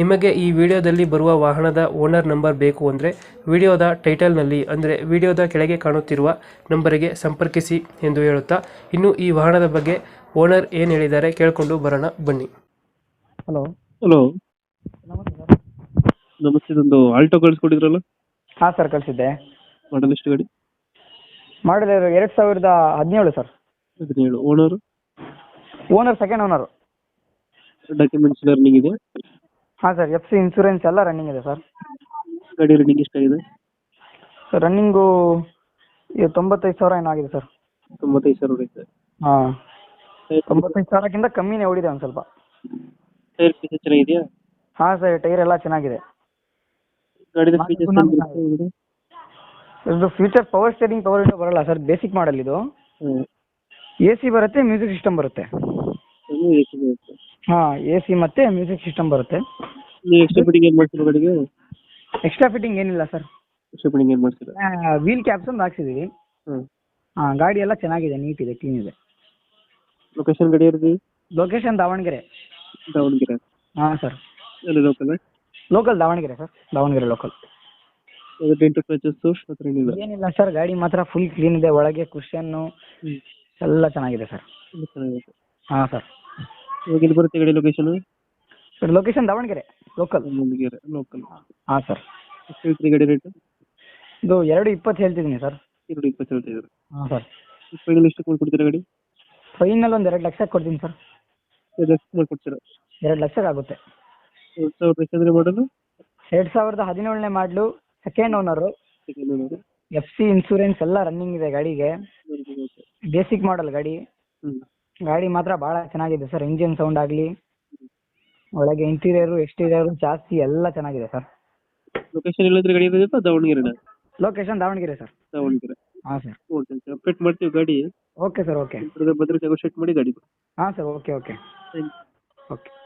ನಿಮಗೆ ಈ ವಿಡಿಯೋದಲ್ಲಿ ಬರುವ ವಾಹನದ ಓನರ್ ನಂಬರ್ ಬೇಕು ಅಂದರೆ ವಿಡಿಯೋದ ಟೈಟಲ್ನಲ್ಲಿ ಅಂದರೆ ವಿಡಿಯೋದ ಕೆಳಗೆ ಕಾಣುತ್ತಿರುವ ನಂಬರಿಗೆ ಸಂಪರ್ಕಿಸಿ ಎಂದು ಹೇಳುತ್ತಾ ಇನ್ನು ಈ ವಾಹನದ ಬಗ್ಗೆ ಓನರ್ ಏನು ಹೇಳಿದ್ದಾರೆ ಕೇಳಿಕೊಂಡು ಬರೋಣ ಬನ್ನಿ. ಹಲೋ. ಹಲೋ. ನಮಸ್ತೆ ಇದೊಂದು ಆಲ್ಟೋ ಕಳಿಸ್ಕೊಟ್ಟಿದ್ರಲ್ಲ ಹಾಂ ಸರ್ ಕಳಿಸಿದ್ದೆ. ಮಾಡಲ್ ಎಷ್ಟು ಗಾಡಿ? ಮಾಡಲ್ ಎರಡು ಸಾವಿರದ ಹದಿನೇಳು ಸರ್. ಹದಿನೇಳು. Owner? Owner second owner documents learning ಇದೆ? ಹಾಂ ಸರ್ ಎಫ್ ಸಿ ಇನ್ಸೂರೆನ್ಸ್ ಎಲ್ಲ ರನ್ನಿಂಗ್ ಇದೆ ಸರ್. ಗಾಡಿ ರನ್ನಿಂಗ್ ಎಷ್ಟಾಗಿದೆ? ಸರ್ ರನ್ನಿಂಗು ತೊಂಬತ್ತೈದು ಸಾವಿರ ಏನೋ ಆಗಿದೆ ಸರ್. ತೊಂಬತ್ತೈದು ಸಾವಿರ ಹೊಡೆಯುತ್ತೆ ಹಾಂ. ತೊಂಬತ್ತೈದು ಸಾವಿರಕ್ಕಿಂತ ಕಮ್ಮಿನೇ ಓಡಿದೆ ಒಂದು ಸ್ವಲ್ಪ. ಟೈರ್ ಪೀಸ್ ಚೆನ್ನಾಗಿದೆಯಾ? ಹಾಂ ಸರ್ ಟೈರ್ ಎಲ್ಲ ಚೆನ್ನಾಗಿದೆ. ಗಾಡಿದ ಫೀಚರ್ಸ್ ಇದು future power steering power window ಬರಲ್ಲ ಸರ್ ಬೇಸಿಕ್ ಮಾಡಲ್ ಇದು. ಎ ಸಿ ಬರುತ್ತೆ ಮ್ಯೂಸಿಕ್ ಸಿಸ್ಟಮ್ ಬರುತ್ತೆ. ಹಾಂ ಎ ಸಿ ಮತ್ತು ಮ್ಯೂಸಿಕ್ ಸಿಸ್ಟಮ್ ಬರುತ್ತೆ. ನೀವು ಎಕ್ಸ್ಟ್ರಾ ಫಿಟ್ಟಿಂಗ್ ಏನು ಮಾಡ್ತೀರಾ ಗಾಡಿಗೆ? ಎಕ್ಸ್ಟ್ರಾ ಫಿಟ್ಟಿಂಗ್ ಏನಿಲ್ಲ ಸರ್ ಎಕ್ಸ್ಟ್ರಾ ಫಿಟ್ಟಿಂಗ್ ಏನು ಮಾಡ್ತೀರಾ? ವೀಲ್ ಕ್ಯಾಪ್ಸ್ ಒಂದು ಹಾಕ್ಸಿದ್ದೀವಿ ಹ್ಞೂ ಹಾಂ ಗಾಡಿ ಎಲ್ಲ ಚೆನ್ನಾಗಿದೆ ನೀಟ್ ಇದೆ ಕ್ಲೀನ್ ಇದೆ. ಲೊಕೇಶನ್ ಗಾಡಿ ಇರೋದು ಲೊಕೇಶನ್ ದಾವಣಗೆರೆ. ದಾವಣಗೆರೆ. ಹಾಂ ಸರ್ ಎಲ್ಲ local local Davanagere sir Davanagere local ಅದು ಡೆಂಟು ಕ್ರಚಸ್ಸು ಆ ಥರ ಏನಿಲ್ಲ? ಏನಿಲ್ಲ ಸರ್ ಗಾಡಿ ಮಾತ್ರ ಫುಲ್ ಕ್ಲೀನ್ ಇದೆ ಒಳಗೆ ಕುಷನ್ನು ಎಲ್ಲ ಚೆನ್ನಾಗಿದೆ ಸರ್ ಚೆನ್ನಾಗಿದೆ. ಹಾಂ ಸರ್ ಇವಾಗ ಎಲ್ಲಿ ಬರುತ್ತೆ ಗಾಡಿ location sir location Davanagere. Local Davanagere local ಹಾ. ಸರ್ ಎಷ್ಟು ಹೇಳ್ತೀರಿ ಗಾಡಿ ರೇಟ್ ಇದು ಎರಡು ಇಪ್ಪತ್ತು ಹೇಳ್ತಿದ್ದೀನಿ ಸರ್ ಎರಡು ಇಪ್ಪತ್ತು ಹೇಳ್ತಿದ್ದೀರಿ? ಹಾಂ ಸರ್ ಫೈನಲ್ ಎಷ್ಟು ಕೊಡ್ತೀರಾ ಗಾಡಿ? ಫೈನಲ್ ಒಂದು ಎರಡು ಲಕ್ಷಕ್ಕೆ ಕೊಡ್ತೀನಿ ಸರ್ ಎರಡು ಲಕ್ಷ ಮಾಡ್ಕೊಡ್ತೀರಾ? ಎರಡು ಲಕ್ಷಕ್ಕೆ ಆಗುತ್ತೆ. ಎರಡು ಸಾವಿರದ ಎಷ್ಟಂದ್ರೆ ಮಾಡಲು ಎರಡು ಸಾವಿರದ ಹದಿನೇಳನೇ ಮಾಡಲು second owner F C insurance ಎಲ್ಲ ರನ್ನಿಂಗ್ ಇದೆ ಗಾಡಿಗೆ. ಬೇಸಿಕ್ ಮಾಡಲ್ ಗಾಡಿ. ಹ್ಞೂ ಗಾಡಿ ಮಾತ್ರ ಭಾಳ ಚೆನ್ನಾಗಿದೆ ಸರ್ ಇಂಜಿನ್ ಸೌಂಡ್ ಆಗಲಿ. ಒಳಗೆ ಇಂಟೀರಿಯರ್ ಎಕ್ಸ್ಟೀರಿಯರ್ ಜಾಸ್ತಿ ಎಲ್ಲ ಚೆನ್ನಾಗಿದೆ ಸರ್ ಲೊಕೇಶನ್ ಎಲ್ಲಾದ್ರೂ ಗಾಡಿ ಇರೋದು ದಾವಣಗೆರೆ ಲೊಕೇಶನ್ ದಾವಣಗೆರೆ ಸರ್ ದಾವಣಗೆರೆ. ಹಾಂ ಸರ್ ಓಕೆ ಸರ್ ಅಪ್ಡೇಟ್ ಮಾಡ್ತೀವಿ ಗಾಡಿ. ಓಕೆ ಸರ್ ಓಕೆ ಬಂದರೆ ನೆಗೋಷಿಯೇಟ್ ಮಾಡಿ ಗಾಡಿ ಹಾ ಸರ್ ಓಕೆ ಓಕೆ ಓಕೆ